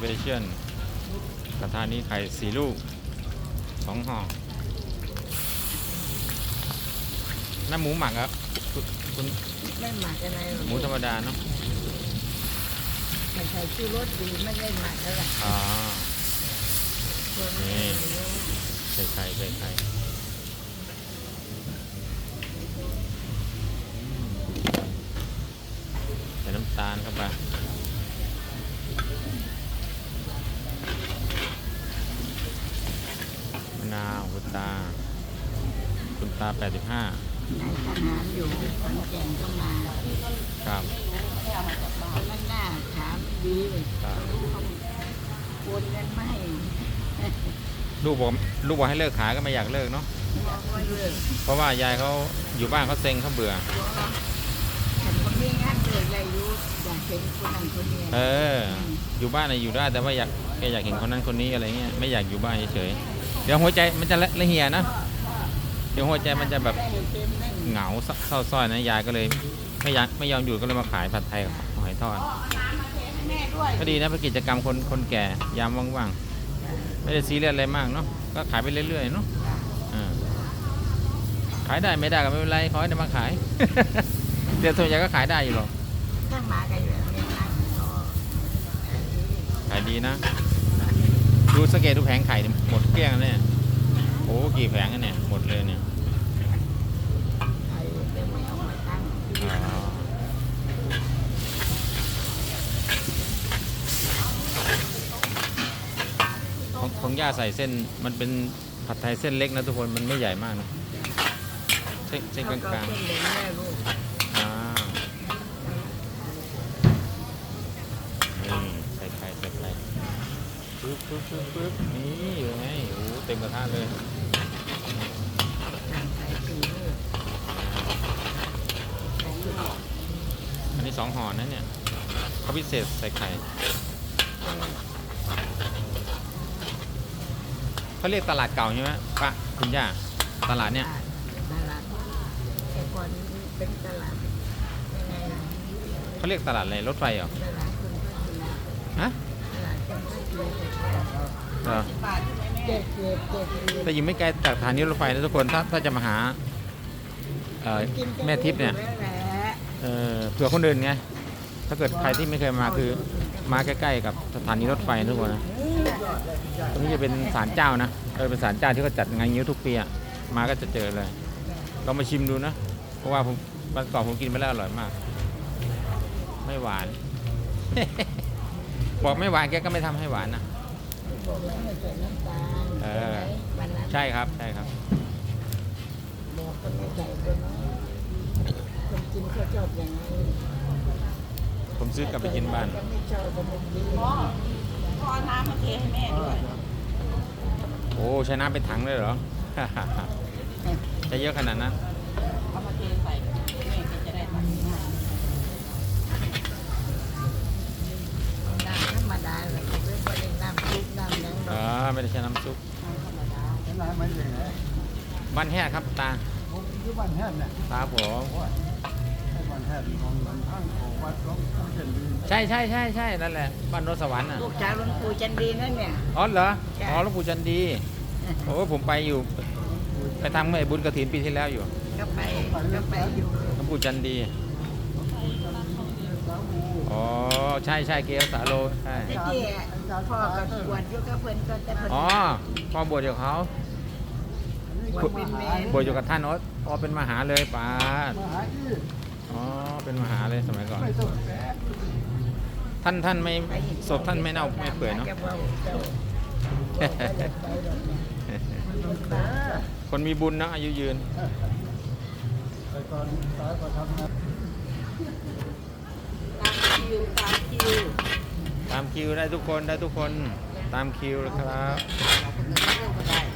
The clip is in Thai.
เปเชียลกระทะนี้ไข่สี่ลูกสองห่อน้ำหมูหมักครับคุณคุณไม่หมักอะไรหรอกหมูธรรมดาเนาะมันใส่ชูรสดีไม่ได้หมักแล้วล่ะอ๋อคนไม่รู้ใส่ไข่ใส่ไข่ใส่น้ำตาลเข้าไปมะนาวคุณตา คุณตา85นายทหารอยู่ขอนแก่นก็มาครับคนนั้นหน้าถามดีครับโอนเงินไม่ลูกบอกลูกบอกให้เลิกขายก็ไม่อยากเลิกเนาะบอกว่าเลิกเพราะว่ายายเขาอยู่บ้านเขาเซ็งเขาเบื่อฉันก็มีงานเลิกอะไรอยู่อยากเห็นคนนั้นคนนี้เออ อยู่บ้านน่ะอยู่ได้ แต่ว่าอยากแกอยากเห็นคนนั้นคนนี้อะไรเงี้ยไม่อยากอยู่บ้านเฉยๆเดี๋ยวหัวใจมันจะละละเหี่ยนะ เดี๋ยวหัวใจมันจะแบบได้เต็มนั่นเหงาเศร้าซ้อยนะยายก็เลยไม่อยากไม่ยอมอยู่ก็เลยมาขายผัดไทยกับหอยทอดแม่ด้วยก็ดีนะเป็นกิจกรรมคนคนแก่ยามว่างๆไม่ได้ซีเรียสอะไรมากเนาะก็ขายไปเรื่อยๆเนาะอ่าขายได้ไม่ได้ก็ไม่เป็นไรขอให้ได้มาขายเดี๋ยวส่วนใหญ่ก็ขายได้อยู่หรอกถ้ามากันอยู่แล้วเนี่ยนั่งรอขายดีนะ ดูสงเกตดูแผงไข่ดิหมดเกลี้ยงแล้วเนี่ยโอ้กี่แผงกันเนี่ย หมดเลยเนี่ยไอ้เดี๋ยวไม่เอามาตั้งอ๋อของของย่าใส่เส้นมันเป็นผัดไทยเส้นเล็กนะทุกคนมันไม่ใหญ่มากนะเส้นเส้นกเขาก็ลางเส้นเหลืองแม่ลูกๆอ่านี่ใส่ไข่ใส่ไข่ปึ๊บปึ๊บปึ๊บปึ๊บนี่อยู่ไงโอ้เต็มกระทะเลย ใส่สีลูกใส่ลูก อันนี้ สองห่อนะเนี่ยเขาพิเศษใส่ไข่เขาเรียกตลาดเก่าใช่ไหมป้าคุณย่าตลาดเนี่ยตลาดแต่ก่อนเป็นตลาดยังไงล่ะเขาเรียกตลาดอะไรรถไฟเหรอตลาดคุณพัฒนาฮะตลาดคุณพัฒนาเหรอเจ็ดเจ็ดเจ็ดเจ็ดแต่อยู่ไม่ไกลจากสถานีรถไฟนะทุกคนถ้าถ้าจะมาหาเอ่อแม่ทิพย์เนี่ย กิก็ เออเผื่อคนอื่นไง ถ้าเกิดใครที่ไม่เคยมาคือมาใกล้ๆกับสถานีรถไฟทุกคนนะตรงนี้จะเป็นศาลเจ้านะเออเป็นศาลเจ้าที่เขาจัดงานงิ้วทุกปีอะมาก็จะเจอเลยลองมาชิมดูนะ เพราะว่าผมวันก่อนผมกินไปแล้วอร่อยมาก ไม่หวาน บอกไม่หวานแกก็ไม่ทำให้หวานนะเออใช่ครับใช่ครับ บอกก็ไม่ใส่ตัวน้อยคนกินเขาชอบอย่างนี้ ผม ซื้อกลับไปกินบ้านก็ไม่ชอบก็ไม่กินพอน้ำมาเทให้แม่ด้วยโอ้ใช้น้ำเป็นถังเลยเหรอ จะเยอะขนาดนั้น เอามาเทใส่แม่ก็จะได้ทำง่ายน้ำธรรมดาเลยไม่ได้น้ำซุปน้ำหยังหรอ๋อ อกไม่ได้ใช้น้ำซุปธรรมดาร้านมันอย่างไรบ้านแห่ครับตาผมอยู่บ้านแฮดเนี่ยตาผมบ้านแฮดของมันทางของวัดของผู้เจริญใช่ใช่ใช่ใช่นั่นแหละบ้านโนนสวรรค์อะลูกชายหลวงปู่จันดีนั่นเนี่ย อ๋อเหรอใช่ อ๋อหลวงปู่จันดีโอ้ผมไปอยู่ ไปทำไอ้บุญกระถินปีที่แล้วอยู่ก็ไปก็ไปอยู่หลวงปู่จันดีอ๋อใช่ใช่เกลสาโลใช่ไอ้ที่พ่อก็บวชอยู่กับเพิ่นก็แต่เพิ่นอ๋อพ่อบวชอยู่กับเขาบวชเป็นเมนบวชอยู่กับท่านอ๋ออ๋อเป็นมหาเลยป้าดมหาอี อ๋อ เป็นมหาเลยสมัยก่อน ไม่ต้องแปะท่านท่านไม่ศพท่านไม่เน่าไม่เปื่อยเนาะจะว้เจ้าเจ้าไปเลยไปเลยเนี่ยมันตาคนมีบุญเนอะอายุยืน แต่ก่อนตายก็ทำงาน ตามคิวตามคิวตามคิวได้ทุกคนได้ทุกคน ตามคิวเลยครับ